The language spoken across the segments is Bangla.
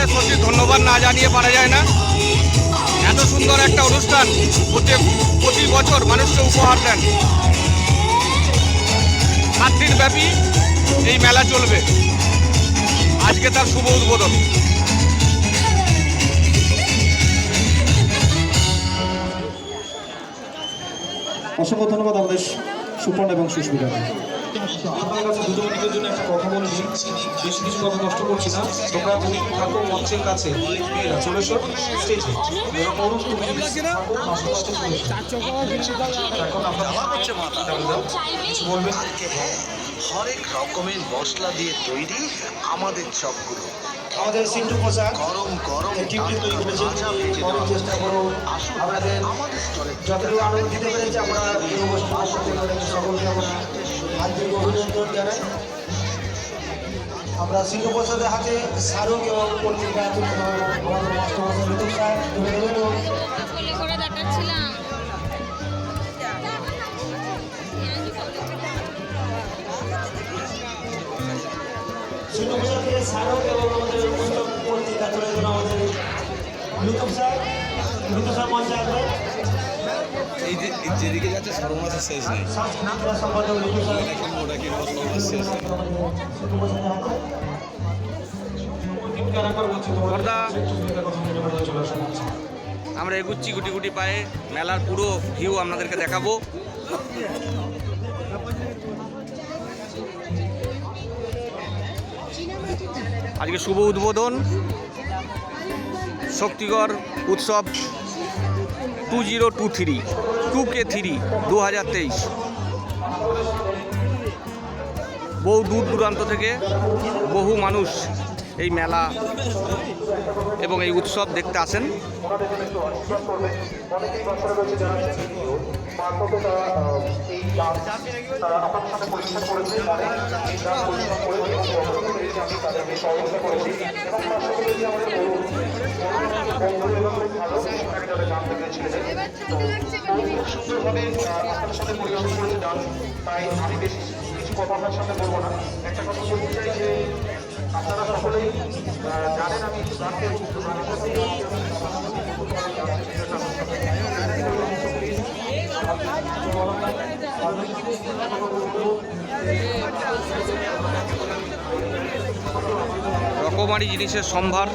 কর্মকর্তাদের সত্যি ধন্যবাদ না জানিয়ে পারা যায় না। এত সুন্দর একটা অনুষ্ঠান প্রতি প্রতি বছর মানুষকে উপহার দেন। সাত দিন ব্যাপী এই মেলা চলবে। আজকে তার শুভ উদ্বোধন। অসংখ্য ধন্যবাদ আমাদের সুপর্ণ এবং সুস্মিতাকে আপনার কাছে দুটো মিনিটের জন্য একটা কথা বলে বেশি কিছু কথা নষ্ট করছি না। তোমরা তুমি থাকো মঞ্চের কাছে। মেয়েরা চলে এসো স্টেজে বলবেন হরেক রকমের মশলা দিয়ে তৈরি আমাদের চপগুলো। আমাদের সিন্টু পোশাক গরম গরম টিপটি তৈরি করেছে। করার চেষ্টা করো আমাদের স্টলে যতটুকু আনন্দ দিতে পেরেছি আমরা সকলকে আমরা আন্তরিক অভিনন্দন জানাই আমরা সিন্ধু প্রসাদের হাতে স্মারক এবং পত্রিকা তুলে ধরবো। আমাদের মাস্টারমশাই ঋতুক স্যার তুলে থেকে স্মারক এবং আমাদের পত্রিকা তুলে দেবেন আমাদের ঋতুক স্যার ঋতুক স্যার মঞ্চে আসবেন এই যে যেদিকে যাচ্ছে শেষ নেই। ওটা সর্বনাশ শেষ নেই আমরা এগুচ্ছি গুটি গুটি পায়ে, মেলার পুরো ভিউ আপনাদেরকে দেখাবো। আজকে শুভ উদ্বোধন, শক্তিগড় উৎসব two zero two three. Two কে থ্রি দু হাজার তেইশ। বহু দূর দূরান্ত থেকে বহু মানুষ এই মেলা এবং এই উৎসব দেখতে আসেন। ডান্স আপনার সাথে পরিবেশন করেছে সাথে সুন্দরভাবে সাথে তাই আমি বেশি কিছু কথা আপনার সামনে বলব না। একটা কথা বলতে চাই যে সকলেই জানেন আমি রকমারি জিনিসের সম্ভার।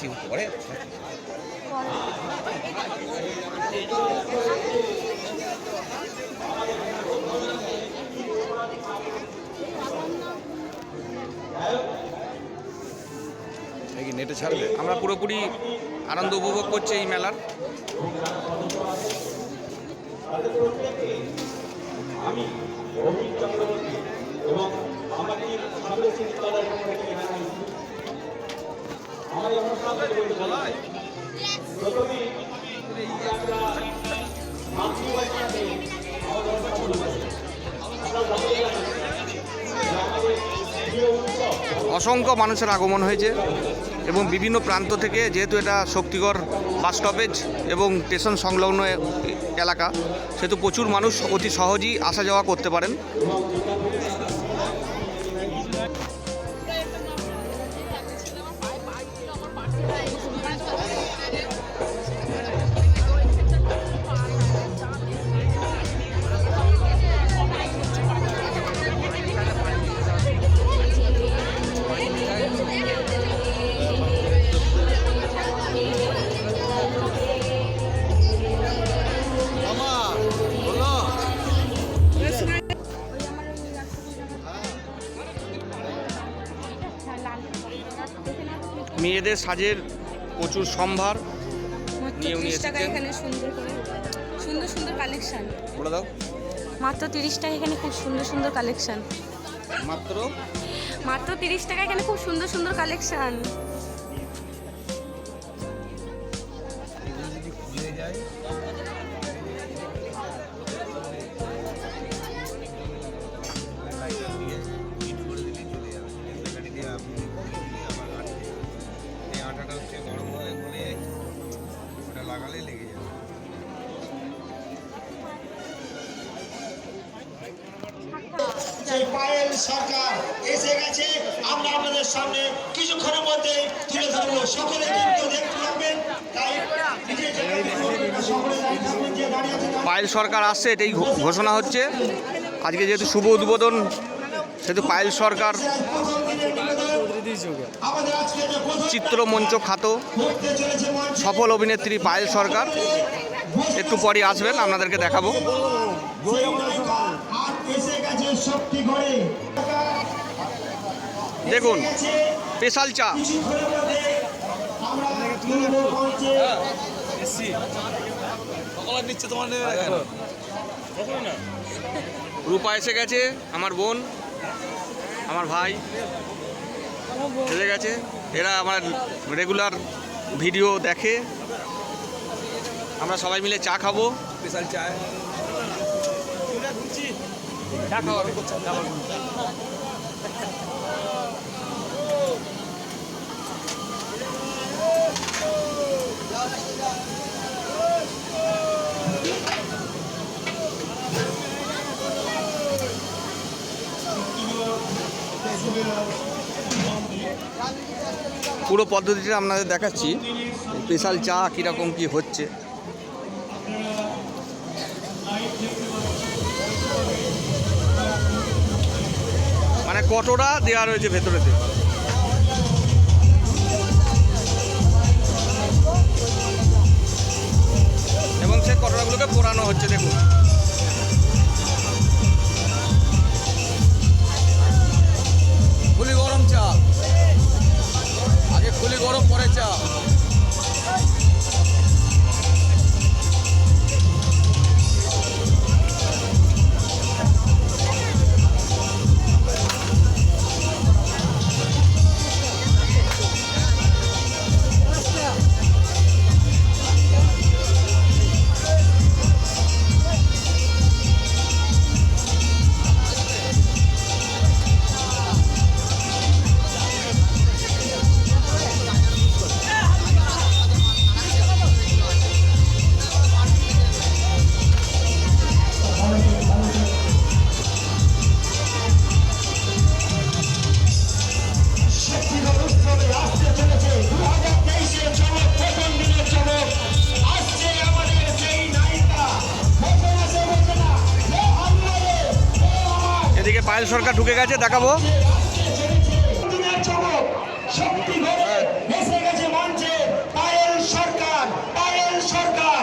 ছি ছি ছি ছি পরে। এই কি নেটে ছাড়বে? আমরা পুরোপুরি আনন্দ উপভোগ করছি এই মেলার। অসংখ্য মানুষের আগমন হয়েছে এবং বিভিন্ন প্রান্ত থেকে যেহেতু এটা শক্তিগড় বাস স্টপেজ এবং স্টেশন সংলগ্ন এলাকা, সেহেতু প্রচুর মানুষ অতি সহজেই আসা যাওয়া করতে পারেন। মেয়েদের সাজের প্রচুর সম্ভার। মাত্র নিয়ে উনি এসেছেন। এখানে সুন্দর করে সুন্দর সুন্দর কালেকশন। বলে দাও। মাত্র তিরিশ টাকা এখানে খুব সুন্দর সুন্দর কালেকশন। মাত্র? মাত্র তিরিশ টাকা এখানে খুব সুন্দর সুন্দর কালেকশন। পায়েল সরকার আসছে, এটাই ঘোষণা হচ্ছে। আজকে যেহেতু শুভ উদ্বোধন, সেহেতু পায়েল সরকার চিত্রমঞ্চ মঞ্চে সফল অভিনেত্রী পায়েল সরকার। একটু পরে আসবেন, আপনাদেরকে দেখাবো। দেখুন, স্পেশাল চা। রূপা এসে গেছে, আমার বোন, আমার ভাই এসে গেছে। এরা আমার রেগুলার ভিডিও দেখে। আমরা সবাই মিলে চা খাব। স্পেশাল চা পুরো পদ্ধতিটা আপনাদের দেখাচ্ছি, স্পেশাল চা কীরকম কি হচ্ছে। মানে কটোরা দেওয়া রয়েছে ভেতরেতে? এবং সেই কটোরাগুলোকে পোড়ানো হচ্ছে, দেখুন। খুলি গরম চা আগে খুলি গরম পরে চা পায়েল সরকার পায়েল সরকার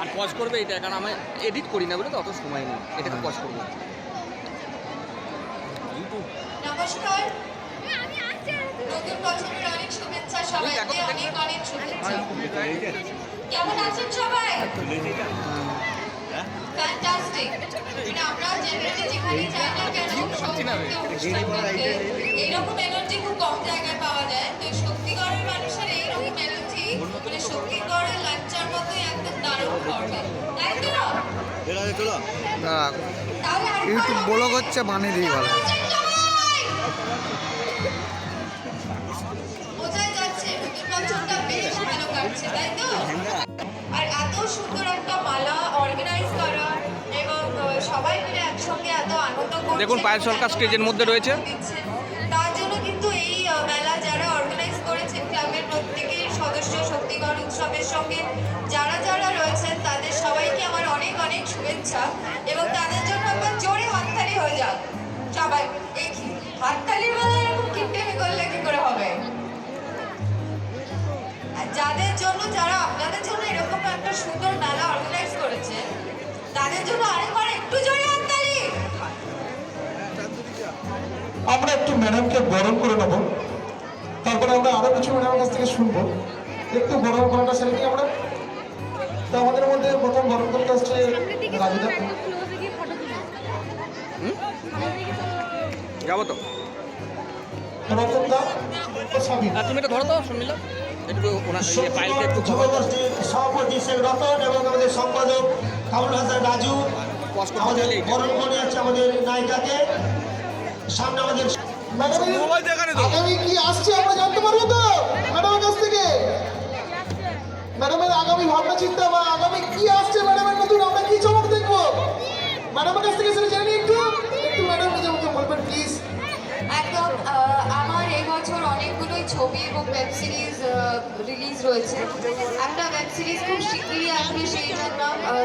আর পজ করবে এটা কারণ আমি এডিট করি না বলে তো অত সময় নেই। এটাকে পজ করব। নমস্কার। নতুন বছরের সবাইকে অনেক অনেক শুভেচ্ছা কেমন আছেন সবাই? ফ্যান্টাস্টিক মানে আমরা জেনারেলি যেখানে যাই না কেন সবথেকে অনুষ্ঠান দেখতে এইরকম এনার্জি খুব কম জায়গায় পাওয়া যায়। তো শক্তিগড়ের মানুষের এইরকম এনার্জি মানে শক্তিগড়ের লাঞ্চার মতোই একদম দারুণ করবে। তাই তো? তাহলে ইউটিউব ব্লগ হচ্ছে বানিয়ে দিই ভালো ভালো তাই তো আর এত সুন্দর একটা মালা অর্গানাইজ করা এবং সবাই মিলে একসঙ্গে এত আনন্দ করছে। দেখুন পায়েল সরকার স্টেজের মধ্যে রয়েছে। তার জন্য কিন্তু এই মেলা যারা অর্গানাইজ করেছেন ক্লাবের প্রত্যেকের সদস্য শক্তিগড় উৎসবের সঙ্গে যারা যারা রয়েছেন তাদের সবাইকে আমার অনেক অনেক শুভেচ্ছা এবং তাদের জন্য একবার জোরে হাততালি হয়ে যাক। সবাই এই কি? যাদের জন্য যারা আপনাদের জন্য এরকম একটা সুন্দর মেলা অর্গানাইজ করেছে তাদের জন্য আরেকবার একটু জোরে হাততালি। আমরা একটু ম্যাডামকে বরণ করে নেব। তারপরে আমরা আরও কিছু ম্যাডামের কাছ থেকে শুনব। একটু বরণ করাটা সেরে নিই আমরা। তো আমাদের মধ্যে প্রথম বরণ করতে আসছে রাজুদা যাব তো। রতন দা। আর তুমি এটা ধরো তো শর্মিলা। একটু ওনার ইয়ে পায়েলকে একটু সভাপতি শেখ রতন এবং আমাদের সম্পাদক কামরুল হাসান রাজু আমাদের বরণ করে আছে আমাদের নায়িকাকে। সামনে আমাদের আগামী কি আসছে আমরা জানতে পারব তো? ম্যাডামের কাছ থেকে। ম্যাডামের আগামী ভাবনা চিন্তা বা আগামী কি আসছে ম্যাডামের নতুন আমরা কি চমক দেখব? ম্যাডামের কাছ থেকে সেটা জেনে একটু। ওয়েব সিরিজ রিলিজ রয়েছে। একটা ওয়েব সিরিজ খুব শিগগিরই আসবে সেই জন্য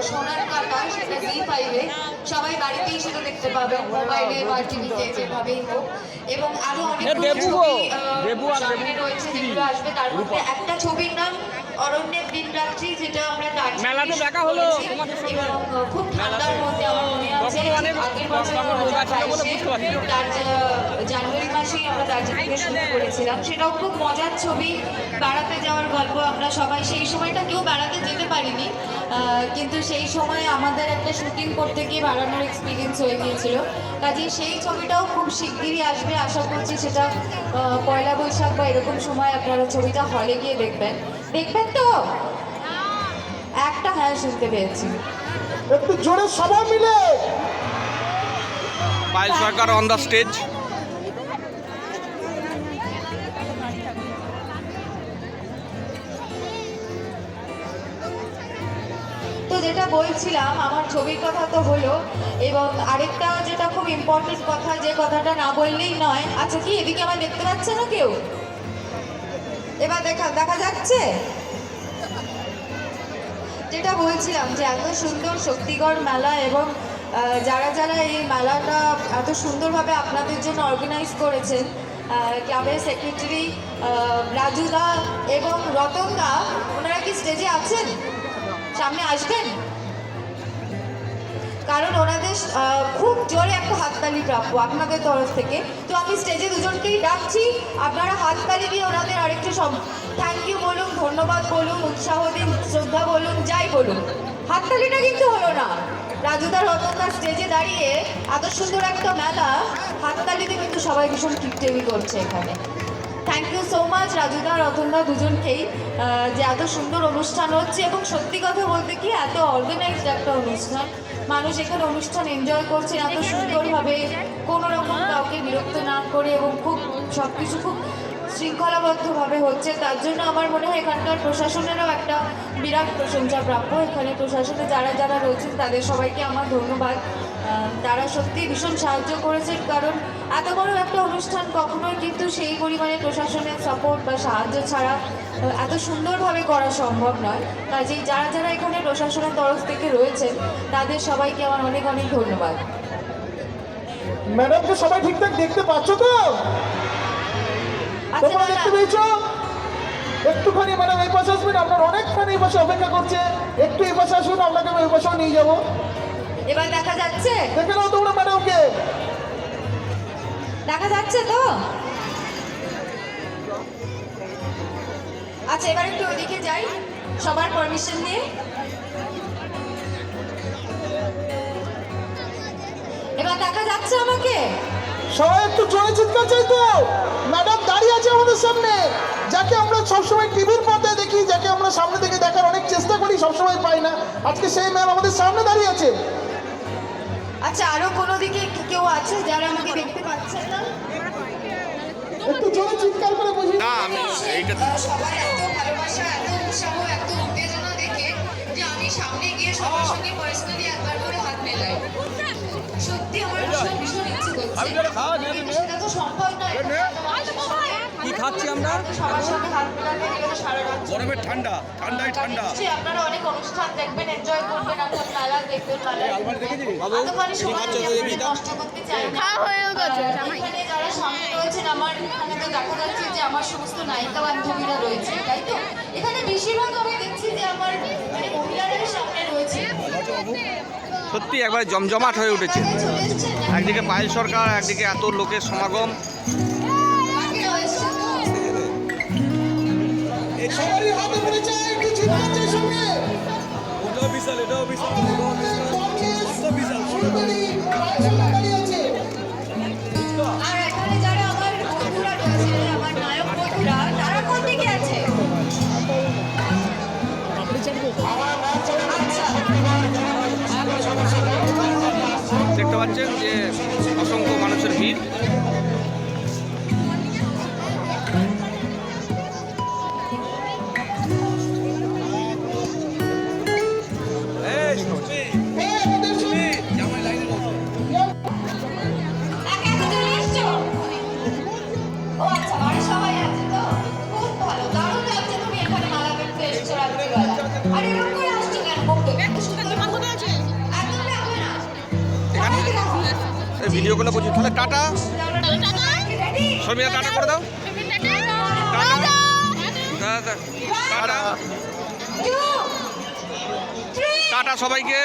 সোনার কাটা সেটা জি ফাইভে সবাই বাড়িতেই সেটা দেখতে পাবেন মোবাইলে বা টিভিতে যেভাবেই হোক। এবং আরও গো, ছবি রয়েছে যেগুলো আসবে। তার মধ্যে একটা ছবির নাম অরণ্যের দিন রাত্রি যেটা আমরা মেলাতে দেখা হলো। এবং খুব ঠান্ডার মধ্যে আমার মনে তখন অনেক আগের বছর তখন রোদ আছিল বলে বুঝতে পারছি না। তার জানুয়ারি মাসেই আমরা দার্জিলিংয়ে শুট করেছিলাম। সেটাও খুব মজার ছবি। বেড়াতে যাওয়ার গল্প আমরা সবাই সেই সময়টা কেউ বেড়াতে যেতে পারিনি। কিন্তু সেই সময় আমাদের একটা শুটিং করতে গিয়ে বেড়ানোর এক্সপিরিয়েন্স হয়ে গিয়েছিল। কাজে সেই ছবিটাও খুব শিগগিরই আসবে। আশা করছি সেটা পয়লা বৈশাখ বা এরকম সময় আপনারা ছবিটা হলে গিয়ে দেখবেন। দেখবেন তো? একটা হ্যাঁ শুনতে পেয়েছি। একটু জোরে সবাই মিলে। Payel Sarkar on the stage তো যেটা বলছিলাম আমার ছবির কথা তো হলো এবং আরেকটা যেটা খুব ইম্পর্টেন্ট কথা যে কথাটা না বললেই নয়। আচ্ছা কি এদিকে আমার দেখতে পাচ্ছে না কেউ? এবার দেখা দেখা যাচ্ছে? যেটা বলছিলাম যে এত সুন্দর শক্তিগড় মেলা এবং যারা যারা এই মেলাটা এত সুন্দরভাবে আপনাদের জন্য অর্গানাইজ করেছেন ক্লাবের সেক্রেটারি রাজুদা এবং রতনদা, ওনারা কি স্টেজে আছেন? সামনে আসবেন? কারণ ওনাদের খুব জোরে একটা হাততালি প্রাপ্য আপনাদের তরফ থেকে। তো আমি স্টেজে দুজনকেই ডাকছি। আপনারা হাততালি দিয়ে ওনাদের আরেকটু সব থ্যাংক ইউ বলুন, ধন্যবাদ বলুন, উৎসাহ দিন, শ্রদ্ধা বলুন, যাই বলুন। হাততালিটা কিন্তু হলো না। রাজুদার রতনদার স্টেজে দাঁড়িয়ে এত সুন্দর একটা মেলা, হাততালিতে কিন্তু সবাই ভীষণ টিপটেমি করছে এখানে। মাচ রাজুদা রতনদা দুজনকেই যে এত সুন্দর অনুষ্ঠান হচ্ছে এবং সত্যি কথা বলতে কি এত অর্গানাইজড একটা অনুষ্ঠান। মানুষ এখানে অনুষ্ঠান এনজয় করছে এত সুন্দরভাবে কোনো রকম কাউকে বিরক্ত না করে এবং খুব সব কিছু খুব শৃঙ্খলাবদ্ধভাবে হচ্ছে। তার জন্য আমার মনে হয় এখানকার প্রশাসনেরও একটা বিরাট প্রশংসা প্রাপ্য। এখানে প্রশাসনে যারা যারা রয়েছেন তাদের সবাইকে আমার ধন্যবাদ। তারা সত্যি ভীষণ সাহায্য করেছেন কারণ এত বড় একটা অনুষ্ঠান কখনোই কিন্তু সেই পরিমাণে প্রশাসনের সাপোর্ট বা সাহায্য ছাড়া এত সুন্দরভাবে করা সম্ভব নয়। কাজেই যারা যারা এখানে প্রশাসনের তরফ থেকে রয়েছেন তাদের সবাইকে আমার অনেক অনেক ধন্যবাদ। ম্যাডামকে সবাই ঠিকঠাক দেখতে পাচ্ছ তো? আচ্ছা তোমরা দেখতে পেয়েছ? একটুখানি ম্যাডাম এই পাশে আসবেন আপনার অনেক ফ্যান এই পাশে অপেক্ষা করছে। একটু এই পাশে আসুন আপনাকে আমি এই পাশেও নিয়ে যাব। এবার দেখা যাচ্ছে? দেখে নাও তোমরা ম্যাডামকে দেখা যাচ্ছে তো? আচ্ছা এবার একটু ওইদিকে যাই। সবার পারমিশন নিয়ে। এবার দেখা যাচ্ছে আমাকে? সবাই একটু জোরে চিৎকার চাই তো ম্যাডাম দাঁড়িয়ে আছে আমাদের সামনে। যাকে আমরা সবসময় টিভির পর্দায় দেখি যাকে আমরা সামনে থেকে দেখার অনেক চেষ্টা করি সবসময় পাই না। আজকে সেই ম্যাম আমাদের সামনে দাঁড়িয়ে আছে। আচ্ছা আরও কোনো দিকে কেউ আছে যারা আমাকে দেখতে পাচ্ছে না? একটু জোরে চিৎকার করে বুঝি না আমি এইটা তো সবার এত ভালোবাসা এত উৎসাহ এত উত্তেজনা দেখে যে আমি সামনে গিয়ে সবার সঙ্গে পার্সোনালি একবার করে হাত মেলাই। সত্যি আমার ভীষণ ভীষণ ইচ্ছে করছে। কিন্তু সেটা তো সম্ভব নয় খাচ্ছি আমরা। সবার সঙ্গে হাত মেলাতে গেলে সারা রাত গরমের ঠান্ডা ঠান্ডায় ঠান্ডা আপনারা অনেক অনুষ্ঠান দেখবেন এনজয় করবেন আপনার মেলা দেখবেন মেলা এতখানি সময় আমি আপনাদের নষ্ট করতে চাই না এখানে যারা সামনে রয়েছেন আমার এখানে তো দেখা যাচ্ছে যে আমার সমস্ত নায়িকা বান্ধবীরা রয়েছে তাই তো? এখানে বেশিরভাগ আমি দেখছি যে আমার মানে মহিলারাই সামনে রয়েছে। সত্যি একবার জমজমাট হয়ে উঠেছে? একদিকে পায়েল সরকার একদিকে এত লোকের সমাগম। সবারই হাতে মনে চাই একটু চিৎকার চাই সঙ্গে। ওটাও বিশাল এটাও বিশাল। ফুলবাড়ি পায়খানা দাঁড়িয়ে আছে আর এখানে যারা আমার বন্ধুরা রয়েছে আমার নায়ক বন্ধুরা তারা কোন দিকে আছে দেখতে পাচ্ছেন যে টাটা করে দাও। টাটা। টাটা সবাইকে।